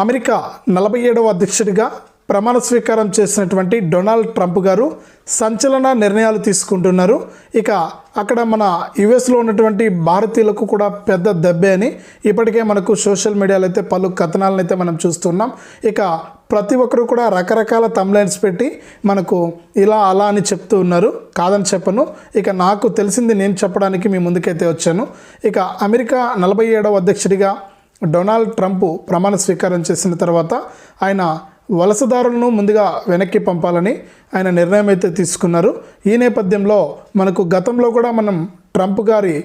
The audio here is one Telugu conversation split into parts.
అమెరికా నలభై ఏడవ అధ్యక్షుడిగా ప్రమాణ స్వీకారం చేసినటువంటి డొనాల్డ్ ట్రంప్ గారు సంచలన నిర్ణయాలు తీసుకుంటున్నారు. ఇక అక్కడ మన యుఎస్లో ఉన్నటువంటి భారతీయులకు కూడా పెద్ద దెబ్బే అని ఇప్పటికే మనకు సోషల్ మీడియాలో అయితే పలు కథనాలను అయితే మనం చూస్తున్నాం. ఇక ప్రతి ఒక్కరు కూడా రకరకాల తమ్లైన్స్ పెట్టి మనకు ఇలా అలా అని చెప్తూ ఉన్నారు. కాదని చెప్పను. ఇక నాకు తెలిసింది నేను చెప్పడానికి మీ ముందుకైతే వచ్చాను. ఇక అమెరికా నలభై ఏడవ అధ్యక్షుడిగా డొనాల్డ్ ట్రంప్ ప్రమాణ స్వీకారం చేసిన తర్వాత ఆయన వలసదారులను ముందుగా వెనక్కి పంపాలని ఆయన నిర్ణయం అయితే తీసుకున్నారు. ఈ నేపథ్యంలో మనకు గతంలో కూడా మనం ట్రంప్ గారి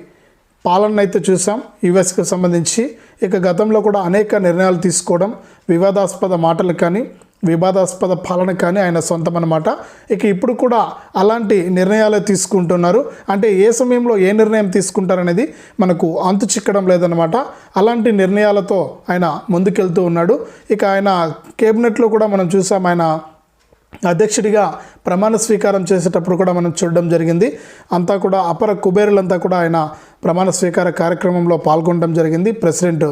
పాలన అయితే చూసాం. యుఎస్కి సంబంధించి ఇక గతంలో కూడా అనేక నిర్ణయాలు తీసుకోవడం వివాదాస్పద మాటలు కానీ వివాదాస్పద పాలన కానీ ఆయన సొంతం అనమాట ఇక ఇప్పుడు కూడా అలాంటి నిర్ణయాలు తీసుకుంటున్నారు. అంటే ఏ సమయంలో ఏ నిర్ణయం తీసుకుంటారనేది మనకు అంతు చిక్కడం లేదనమాట అలాంటి నిర్ణయాలతో ఆయన ముందుకెళ్తూ ఉన్నాడు. ఇక ఆయన కేబినెట్లో కూడా మనం చూసాం ఆయన అధ్యక్షుడిగా ప్రమాణ స్వీకారం చేసేటప్పుడు కూడా మనం చూడడం జరిగింది. అంతా కూడా అపర కుబేరులంతా కూడా ఆయన ప్రమాణ స్వీకార కార్యక్రమంలో పాల్గొనడం జరిగింది. ప్రెసిడెంట్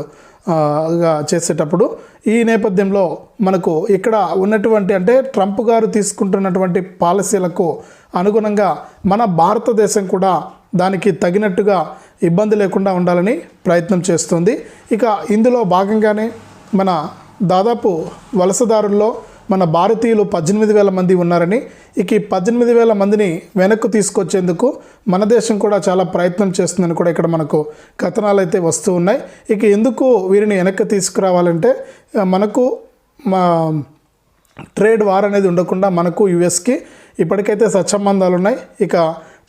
చేసేటప్పుడు ఈ నేపథ్యంలో మనకు ఇక్కడ ఉన్నటువంటి అంటే ట్రంప్ గారు తీసుకుంటున్నటువంటి పాలసీలకు అనుగుణంగా మన భారతదేశం కూడా దానికి తగినట్టుగా ఇబ్బంది లేకుండా ఉండాలని ప్రయత్నం చేస్తుంది. ఇక ఇందులో భాగంగానే మన దాదాపు వలసదారుల్లో మన భారతీయులు పద్దెనిమిది వేల మంది ఉన్నారని ఇక ఈ పద్దెనిమిది వేల మందిని వెనక్కు తీసుకొచ్చేందుకు మన దేశం కూడా చాలా ప్రయత్నం చేస్తుందని కూడా ఇక్కడ మనకు కథనాలు అయితే వస్తూ ఉన్నాయి. ఇక ఎందుకు వీరిని వెనక్కి తీసుకురావాలంటే మనకు మా ట్రేడ్ వార్ అనేది ఉండకుండా మనకు యుఎస్కి ఇప్పటికైతే సత్సంబంధాలు ఉన్నాయి. ఇక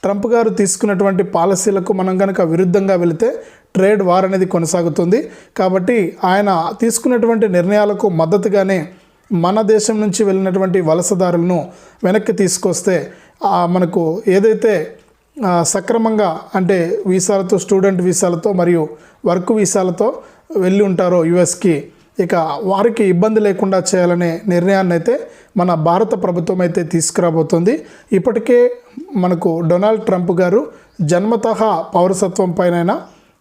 ట్రంప్ గారు తీసుకున్నటువంటి పాలసీలకు మనం కనుక విరుద్ధంగా వెళితే ట్రేడ్ వార్ అనేది కొనసాగుతుంది. కాబట్టి ఆయన తీసుకున్నటువంటి నిర్ణయాలకు మద్దతుగానే మన దేశం నుంచి వెళ్ళినటువంటి వలసదారులను వెనక్కి తీసుకొస్తే మనకు ఏదైతే సక్రమంగా అంటే వీసాలతో స్టూడెంట్ వీసాలతో మరియు వర్క్ వీసాలతో వెళ్ళి ఉంటారో యుఎస్కి ఇక వారికి ఇబ్బంది లేకుండా చేయాలనే నిర్ణయాన్ని అయితే మన భారత ప్రభుత్వం అయితే తీసుకురాబోతుంది. ఇప్పటికే మనకు డొనాల్డ్ ట్రంప్ గారు జన్మతః పౌరసత్వం పైన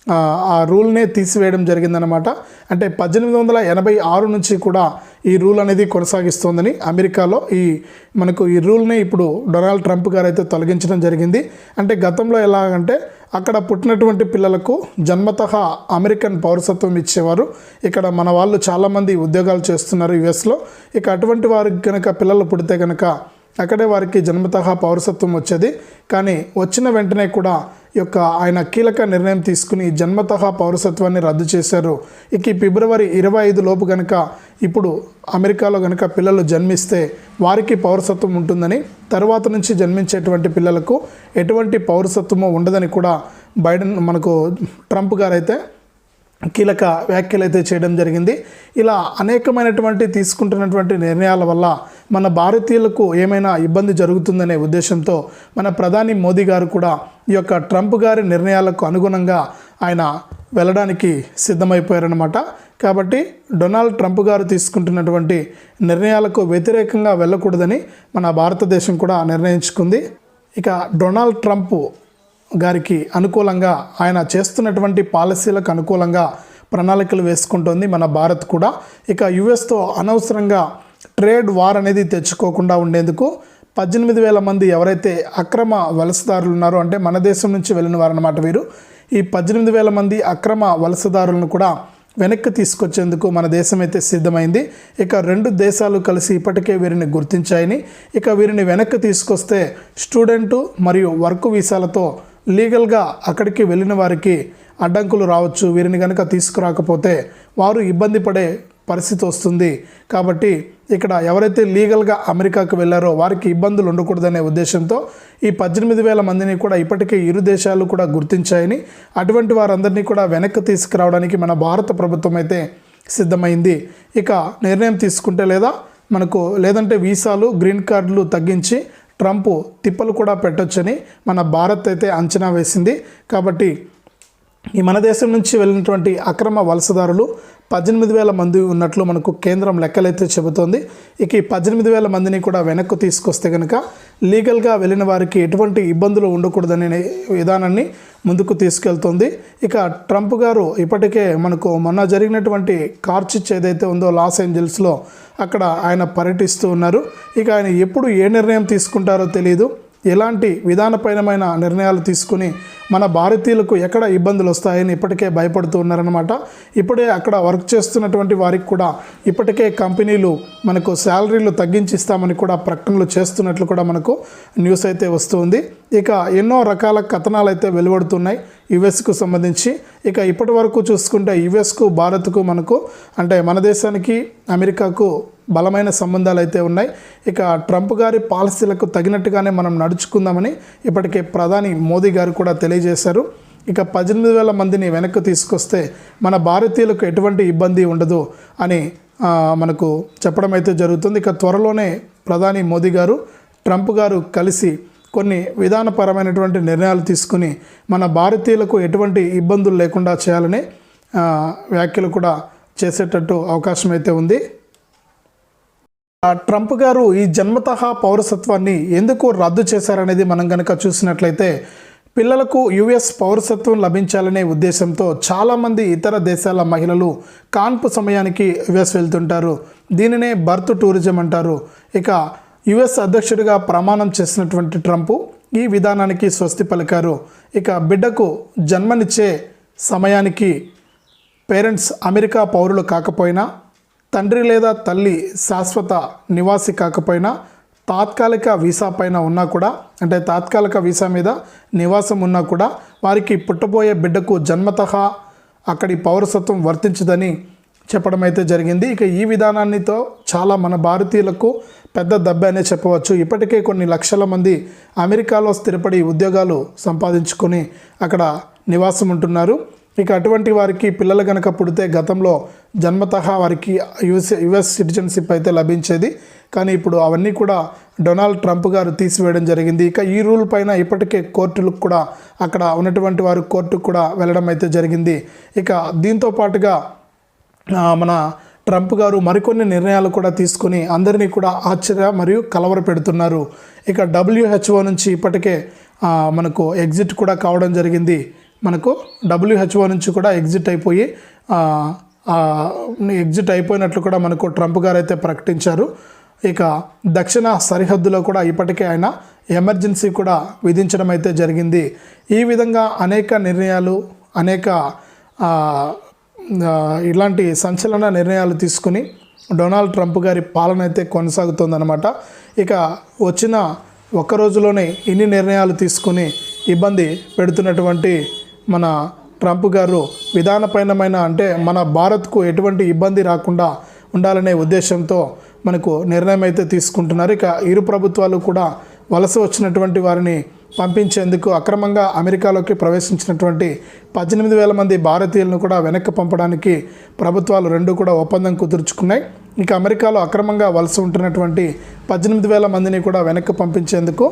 ఆ, రూల్నే తీసివేయడం జరిగిందనమాట అంటే పద్దెనిమిది వందల ఎనభై ఆరు నుంచి కూడా ఈ రూల్ అనేది కొనసాగిస్తోందని అమెరికాలో ఈ మనకు ఈ రూల్ని ఇప్పుడు డొనాల్డ్ ట్రంప్ గారు అయితే తొలగించడం జరిగింది. అంటే గతంలో ఎలాగంటే అక్కడ పుట్టినటువంటి పిల్లలకు జన్మత అమెరికన్ పౌరసత్వం ఇచ్చేవారు. ఇక్కడ మన వాళ్ళు చాలామంది ఉద్యోగాలు చేస్తున్నారు యుఎస్లో. ఇక అటువంటి వారికి కనుక పిల్లలు పుడితే కనుక అక్కడే వారికి జన్మతః పౌరసత్వం వచ్చేది. కానీ వచ్చిన వెంటనే కూడా ఈ యొక్క ఆయన కీలక నిర్ణయం తీసుకుని జన్మతః పౌరసత్వాన్ని రద్దు చేశారు. ఇక ఈ ఫిబ్రవరి ఇరవై ఐదు లోపు కనుక ఇప్పుడు అమెరికాలో కనుక పిల్లలు జన్మిస్తే వారికి పౌరసత్వం ఉంటుందని తర్వాత నుంచి జన్మించేటువంటి పిల్లలకు ఎటువంటి పౌరసత్వము ఉండదని కూడా బైడెన్ మనకు ట్రంప్ గారైతే కీలక వ్యాఖ్యలు అయితే చేయడం జరిగింది. ఇలా అనేకమైనటువంటి తీసుకుంటున్నటువంటి నిర్ణయాల వల్ల మన భారతీయులకు ఏమైనా ఇబ్బంది జరుగుతుందనే ఉద్దేశంతో మన ప్రధాని మోదీ గారు కూడా ఈ యొక్క ట్రంప్ గారి నిర్ణయాలకు అనుగుణంగా ఆయన వెళ్ళడానికి సిద్ధమైపోయారనమాట కాబట్టి డొనాల్డ్ ట్రంప్ గారు తీసుకుంటున్నటువంటి నిర్ణయాలకు వ్యతిరేకంగా వెళ్ళకూడదని మన భారతదేశం కూడా నిర్ణయించుకుంది. ఇక డొనాల్డ్ ట్రంప్ గారికి అనుకూలంగా ఆయన చేస్తున్నటువంటి పాలసీలకు అనుకూలంగా ప్రణాళికలు వేసుకుంటోంది మన భారత్ కూడా. ఇక యుఎస్తో అనవసరంగా ట్రేడ్ వార్ అనేది తెచ్చుకోకుండా ఉండేందుకు పద్దెనిమిది వేల మంది ఎవరైతే అక్రమ వలసదారులు ఉన్నారో అంటే మన దేశం నుంచి వెళ్ళిన వారన్నమాట వీరు ఈ పద్దెనిమిది వేల మంది అక్రమ వలసదారులను కూడా వెనక్కి తీసుకొచ్చేందుకు మన దేశం అయితే సిద్ధమైంది. ఇక రెండు దేశాలు కలిసి ఇప్పటికే వీరిని గుర్తించాయని ఇక వీరిని వెనక్కి తీసుకొస్తే స్టూడెంటు మరియు వర్క్ వీసాలతో లీగల్గా అక్కడికి వెళ్ళిన వారికి అడ్డంకులు రావచ్చు. వీరిని కనుక తీసుకురాకపోతే వారు ఇబ్బంది పడే పరిస్థితి వస్తుంది. కాబట్టి ఇక్కడ ఎవరైతే లీగల్గా అమెరికాకు వెళ్ళారో వారికి ఇబ్బందులు ఉండకూడదనే ఉద్దేశంతో ఈ పద్దెనిమిది వేల మందిని కూడా ఇప్పటికే ఇరు దేశాలు కూడా గుర్తించాయని అటువంటి వారందరినీ కూడా వెనక్కి తీసుకురావడానికి మన భారత ప్రభుత్వం అయితే సిద్ధమైంది. ఇక నిర్ణయం తీసుకుంటే లేదా మనకు లేదంటే వీసాలు గ్రీన్ కార్డులు తగ్గించి ట్రంప్ తిప్పలు కూడా పెట్టొచ్చని మన భారత్ అయితే అంచనా వేసింది. కాబట్టి ఈ మన దేశం నుంచి వెళ్ళినటువంటి అక్రమ వలసదారులు పద్దెనిమిది వేల మంది ఉన్నట్లు మనకు కేంద్రం లెక్కలైతే చెబుతోంది. ఇక ఈ పద్దెనిమిది వేల మందిని కూడా వెనక్కు తీసుకొస్తే కనుక లీగల్గా వెళ్ళిన వారికి ఎటువంటి ఇబ్బందులు ఉండకూడదనే విధానాన్ని ముందుకు తీసుకెళ్తుంది. ఇక ట్రంప్ గారు ఇప్పటికే మనకు మొన్న జరిగినటువంటి కార్చిచ్ ఏదైతే ఉందో లాస్ ఏంజల్స్లో అక్కడ ఆయన పర్యటిస్తూ ఉన్నారు. ఇక ఆయన ఎప్పుడు ఏ నిర్ణయం తీసుకుంటారో తెలియదు ఎలాంటి విధానపరమైన నిర్ణయాలు తీసుకుని మన భారతీయులకు ఎక్కడ ఇబ్బందులు వస్తాయని ఇప్పటికే భయపడుతూ ఉన్నారనమాట ఇప్పుడే అక్కడ వర్క్ చేస్తున్నటువంటి వారికి కూడా ఇప్పటికే కంపెనీలు మనకు శాలరీలు తగ్గించి ఇస్తామని కూడా ప్రకటనలు చేస్తున్నట్లు కూడా మనకు న్యూస్ అయితే వస్తుంది ఇక ఎన్నో రకాల కథనాలు అయితే వెలువడుతున్నాయి యుఎస్కు సంబంధించి. ఇక ఇప్పటి వరకు చూసుకుంటే యుఎస్కు భారత్కు మనకు అంటే మన దేశానికి అమెరికాకు బలమైన సంబంధాలు అయితే ఉన్నాయి. ఇక ట్రంప్ గారి పాలసీలకు తగినట్టుగానే మనం నడుచుకుందామని ఇప్పటికే ప్రధాని మోదీ గారు కూడా తెలియజేశారు. ఇక పద్దెనిమిది వేల మందిని వెనక్కి తీసుకొస్తే మన భారతీయులకు ఎటువంటి ఇబ్బంది ఉండదు అని మనకు చెప్పడం అయితే జరుగుతుంది. ఇక త్వరలోనే ప్రధాని మోదీ గారు ట్రంప్ గారు కలిసి కొన్ని విధానపరమైనటువంటి నిర్ణయాలు తీసుకుని మన భారతీయులకు ఎటువంటి ఇబ్బందులు లేకుండా చేయాలని వ్యాఖ్యలు కూడా చేసేటట్టు అవకాశం అయితే ఉంది ట్రంప్ గారు ఈ జన్మతః పౌరసత్వాన్ని ఎందుకు రద్దు చేశారనేది మనం కనుక చూసినట్లయితే పిల్లలకు యుఎస్ పౌరసత్వం లభించాలనే ఉద్దేశంతో చాలామంది ఇతర దేశాల మహిళలు కాన్పు సమయానికి యుఎస్ వెళ్తుంటారు. దీనినే బర్త్ టూరిజం అంటారు. ఇక యుఎస్ అధ్యక్షుడిగా ప్రమాణం చేసినటువంటి ట్రంప్ ఈ విధానానికి స్వస్తి పలికారు. ఇక బిడ్డకు జన్మనిచ్చే సమయానికి పేరెంట్స్ అమెరికా పౌరులు కాకపోయినా తండ్రి లేదా తల్లి శాశ్వత నివాసి కాకపోయినా తాత్కాలిక వీసా పైన ఉన్నా కూడా అంటే తాత్కాలిక వీసా మీద నివాసం ఉన్నా కూడా వారికి పుట్టబోయే బిడ్డకు జన్మతః అక్కడి పౌరసత్వం వర్తించదని చెప్పడం అయితే జరిగింది. ఇక ఈ విధానాన్నితో చాలా మన భారతీయులకు పెద్ద దెబ్బ అనే చెప్పవచ్చు. ఇప్పటికే కొన్ని లక్షల మంది అమెరికాలో స్థిరపడి ఉద్యోగాలు సంపాదించుకొని అక్కడ నివాసం ఉంటున్నారు ఇక అటువంటి వారికి పిల్లలు కనుక పుడితే గతంలో జన్మతహా వారికి యుఎస్ యుఎస్ సిటిజన్షిప్ అయితే లభించేది. కానీ ఇప్పుడు అవన్నీ కూడా డొనాల్డ్ ట్రంప్ గారు తీసివేయడం జరిగింది. ఇక ఈ రూల్ పైన ఇప్పటికే కోర్టులకు కూడా అక్కడ ఉన్నటువంటి వారు కోర్టుకు కూడా వెళ్ళడం అయితే జరిగింది. ఇక దీంతో పాటుగా మన ట్రంప్ గారు మరికొన్ని నిర్ణయాలు కూడా తీసుకొని అందరినీ కూడా ఆశ్చర్య మరియు కలవర పెడుతున్నారు. ఇక డబ్ల్యూహెచ్ఓ నుంచి ఇప్పటికే మనకు ఎగ్జిట్ కూడా కావడం జరిగింది. మనకు డబ్ల్యూహెచ్ఓ నుంచి కూడా ఎగ్జిట్ అయిపోయి ఎగ్జిట్ అయిపోయినట్లు కూడా మనకు ట్రంప్ గారు అయితే ప్రకటించారు. ఇక దక్షిణ సరిహద్దులో కూడా ఇప్పటికే ఆయన ఎమర్జెన్సీ కూడా విధించడం అయితే జరిగింది. ఈ విధంగా అనేక నిర్ణయాలు అనేక ఇలాంటి సంచలన నిర్ణయాలు తీసుకుని డొనాల్డ్ ట్రంప్ గారి పాలన అయితే కొనసాగుతుందన్నమాట. ఇక వచ్చిన ఒక్క రోజులోనే ఇన్ని నిర్ణయాలు తీసుకుని ఇబ్బంది పెడుతున్నటువంటి మన ట్రంప్ గారు విధానపైనమైన అంటే మన భారత్కు ఎటువంటి ఇబ్బంది రాకుండా ఉండాలనే ఉద్దేశంతో మనకు నిర్ణయం అయితే తీసుకుంటున్నారు. ఇక ఇరు ప్రభుత్వాలు కూడా వలస వచ్చినటువంటి వారిని పంపించేందుకు అక్రమంగా అమెరికాలోకి ప్రవేశించినటువంటి పద్దెనిమిది వేల మంది భారతీయులను కూడా వెనక్కి పంపడానికి ప్రభుత్వాలు రెండు కూడా ఒప్పందం కుదుర్చుకున్నాయి. ఇక అమెరికాలో అక్రమంగా వలస ఉంటున్నటువంటి పద్దెనిమిది వేల మందిని కూడా వెనక్కి పంపించేందుకు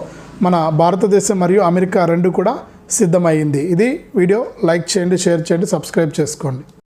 మన భారతదేశం మరియు అమెరికా రెండు కూడా సిద్ధమైంది. ఇది వీడియో లైక్ చేయండి షేర్ చేయండి సబ్స్క్రైబ్ చేసుకోండి.